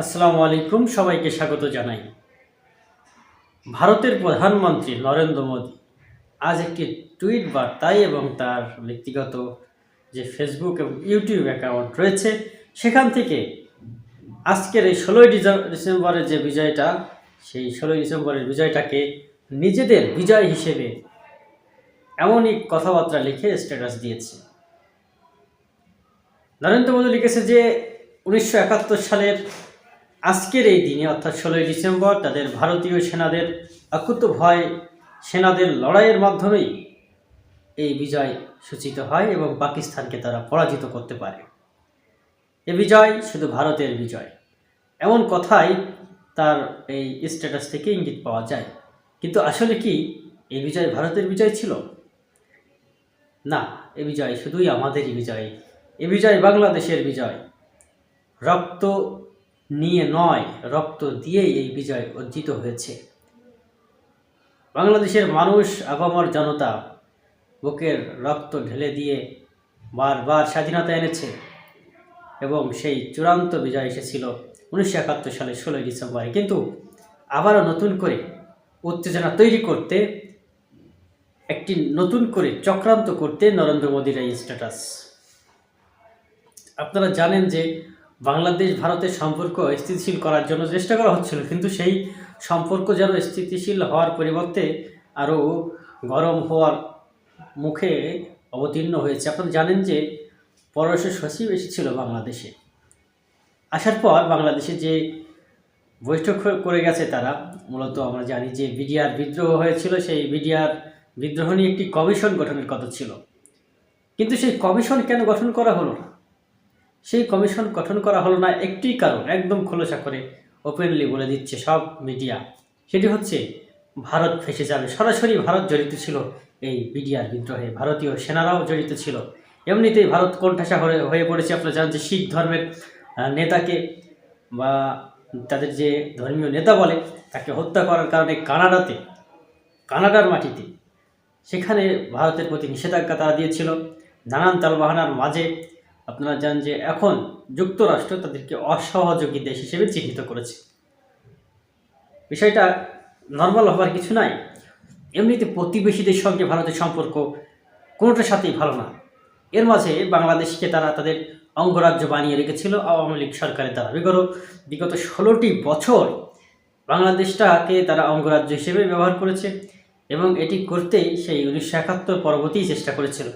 আসসালামু আলাইকুম, সবাইকে স্বাগত জানাই। ভারতের প্রধানমন্ত্রী নরেন্দ্র মোদী আজ একটি টুইট বার্তায় এবং তার ব্যক্তিগত যে ফেসবুক এবং ইউটিউব অ্যাকাউন্ট রয়েছে, সেখান থেকে আজকের এই ষোলোই ডিসেম্বরের যে বিজয়টা, সেই ষোলোই ডিসেম্বরের বিজয়টাকে নিজেদের বিজয় হিসেবে এমনই কথাবার্তা লিখে স্ট্যাটাস দিয়েছে। নরেন্দ্র মোদী লিখেছে যে, উনিশশো একাত্তর সালের আজকের এই দিনে, অর্থাৎ ষোলোই ডিসেম্বর, তাদের ভারতীয় সেনাদের অকুত ভয় সেনাদের লড়াইয়ের মাধ্যমেই এই বিজয় সূচিত হয় এবং পাকিস্তানকে তারা পরাজিত করতে পারে। এ বিজয় শুধু ভারতের বিজয়। এমন কথাই তার এই স্ট্যাটাস থেকে ইঙ্গিত পাওয়া যায়। কিন্তু আসলে কি এই বিজয় ভারতের বিজয় ছিল? না, এ বিজয় শুধুই আমাদেরই বিজয়। এ বিজয় বাংলাদেশের বিজয়। রক্ত নিয়ে নয়, রক্ত দিয়েই এই বিজয় অর্জিত হয়েছে। বাংলাদেশের মানুষ আপামর জনতা, বুকের রক্ত ঢেলে দিয়ে বারবার স্বাধীনতা এনেছে এবং সেই চূড়ান্ত বিজয় এসেছিল উনিশশো একাত্তর সালের ষোলোই ডিসেম্বরে। কিন্তু আবারও নতুন করে উত্তেজনা তৈরি করতে, একটি নতুন করে চক্রান্ত করতে নরেন্দ্র মোদীর এই স্ট্যাটাস আপনারা জানেন যে বাংলাদেশ ভারতের সম্পর্ক স্থিতিশীল করার জন্য চেষ্টা করা হচ্ছিল, কিন্তু সেই সম্পর্ক যেন স্থিতিশীল হওয়ার পরিবর্তে আরও গরম হওয়ার মুখে অবতীর্ণ হয়েছে। আপনারা জানেন যে পররাষ্ট্র সচিব এসেছিল বাংলাদেশে। আসার পর বাংলাদেশে যে বৈঠক করে গেছে তারা, মূলত আমরা জানি যে বিডিআর বিদ্রোহ হয়েছিল, সেই বিডিআর বিদ্রোহ নিয়ে একটি কমিশন গঠনের কথা ছিল। কিন্তু সেই কমিশন কেন গঠন করা হলো না? সেই কমিশন গঠন করা হলো না একটি কারণ, একদম খোলসা করে ওপেনলি বলে দিচ্ছে সব মিডিয়া সেটি হচ্ছে ভারত ফেসে যাবে। সরাসরি ভারত জড়িত ছিল এই বিডিআর বিদ্রোহে। ভারতীয় সেনারাও জড়িত ছিল। এমনিতেই ভারত কোণঠাসা হয়ে পড়েছে। আপনারা জানেন যে শিখ ধর্মের নেতাকে বা তাদের যে ধর্মীয় নেতা বলে, তাকে হত্যা করার কারণে কানাডাতে, কানাডার মাটিতে সেখানে ভারতের প্রতি নিষেধাজ্ঞা তারা দিয়েছিল। নানান তালবাহানার মাঝে আপনারা জানেন যে এখন যুক্তরাষ্ট্র তাদেরকে অসহযোগী দেশ হিসেবে চিহ্নিত করেছে। বিষয়টা নর্মাল হবার কিছু নাই। এমনিতে প্রতিবেশীদের সঙ্গে ভারতের সম্পর্ক কোনোটার সাথেই ভালো না। এর মাঝে বাংলাদেশকে তারা তাদের অঙ্গরাজ্য বানিয়ে রেখেছিল, আওয়ামী লীগ সরকারের দ্বারা। বিগত বিগত ষোলোটি বছর বাংলাদেশটাকে তারা অঙ্গরাজ্য হিসেবে ব্যবহার করেছে এবং এটি করতেই সেই উনিশশো একাত্তর পরবর্তী চেষ্টা করেছিল।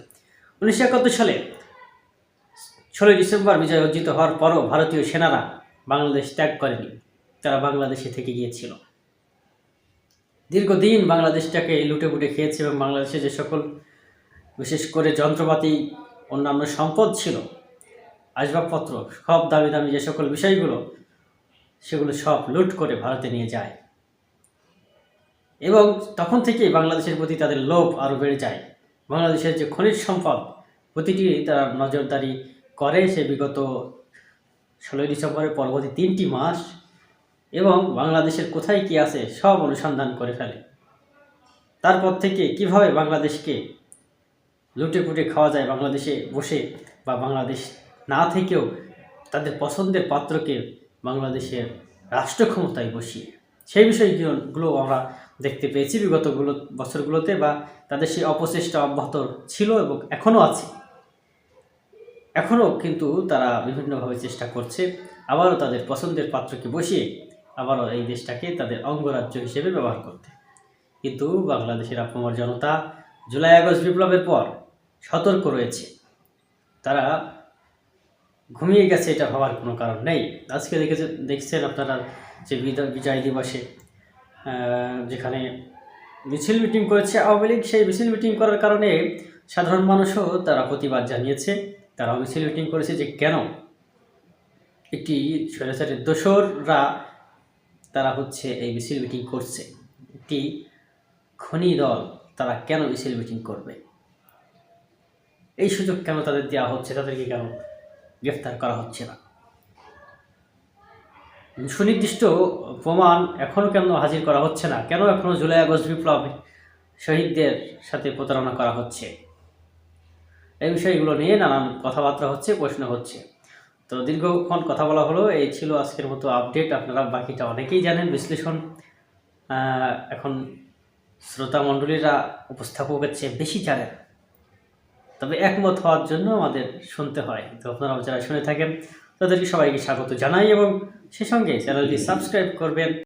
উনিশশো একাত্তর সালে ষোলোই ডিসেম্বর বিজয় অর্জিত হওয়ার পরও ভারতীয় সেনারা বাংলাদেশ ত্যাগ করেনি। তারা বাংলাদেশে থেকে গিয়েছিল। দীর্ঘদিন বাংলাদেশটাকে লুটে পুটে খেয়েছে এবং বাংলাদেশে যে সকল বিশেষ করে যন্ত্রপাতি, অন্যান্য সম্পদ ছিল, আসবাবপত্র, সব দামি দামি যে সকল বিষয়গুলো, সেগুলো সব লুট করে ভারতে নিয়ে যায়। এবং তখন থেকেই বাংলাদেশের প্রতি তাদের লোভ আরও বেড়ে যায়। বাংলাদেশের যে খনিজ সম্পদ, প্রতিটি তারা নজরদারি করে সে বিগত ষোলোই ডিসেম্বরের পরবর্তী তিনটি মাস এবং বাংলাদেশের কোথায় কী আছে সব অনুসন্ধান করে ফেলে। তারপর থেকে কীভাবে বাংলাদেশকে লুটে পুটে খাওয়া যায় বাংলাদেশে বসে বা বাংলাদেশ না থেকেও তাদের পছন্দের পাত্রকে বাংলাদেশের রাষ্ট্র ক্ষমতায় বসিয়ে। সেই বিষয়গুলো আমরা দেখতে পেয়েছি বিগতগুলো বছরগুলোতে বা তাদের সেই অপচেষ্টা অব্যাহত ছিল এবং এখনও আছে। এখনও কিন্তু তারা বিভিন্নভাবে চেষ্টা করছে। আবারও তাদের পছন্দের পাত্রকে বসিয়ে আবারও এই দেশটাকে তাদের অঙ্গরাজ্য হিসেবে ব্যবহার করতে। কিন্তু বাংলাদেশের আপনার জনতা জুলাই আগস্ট বিপ্লবের পর সতর্ক রয়েছে। তারা ঘুমিয়ে গেছে এটা ভাবার কোনো কারণ নেই। আজকে দেখেছে দেখছেন আপনারা যে বিজয় দিবসে যেখানে মিছিল মিটিং করেছে আওয়ামী লীগ, সেই মিছিল মিটিং করার কারণে সাধারণ মানুষও তারা প্রতিবাদ জানিয়েছে। তারা মিছিল মিটিং করেছে যে কেন একটি স্বৈরাচারের দোসররা তারা হচ্ছে এই মিছিল মিটিং করছে। একটি খনি দল তারা কেন মিছিল মিটিং করবে? এই সুযোগ কেন তাদের দেওয়া হচ্ছে? তাদেরকে কেন গ্রেফতার করা হচ্ছে না? সুনির্দিষ্ট প্রমাণ এখনও কেন হাজির করা হচ্ছে না? কেন এখনও জুলাই আগস্ট বিপ্লব শহীদদের সাথে প্রতারণা করা হচ্ছে? এই বিষয়গুলো নিয়ে নানান কথাবার্তা হচ্ছে, প্রশ্ন হচ্ছে। তো দীর্ঘক্ষণ কথা বলা হলো, এই ছিল আজকের মতো আপডেট। আপনারা বাকিটা অনেকেই জানেন, বিশ্লেষণ। এখন শ্রোতা মণ্ডলীরা উপস্থাপকের চেয়ে বেশি জানেন। তবে একমত হওয়ার জন্য আমাদের শুনতে হয়। তো আপনারা যারা শুনে থাকেন, তাদেরকে সবাইকে স্বাগত জানাই এবং সে সঙ্গে চ্যানেলটি সাবস্ক্রাইব করবেন।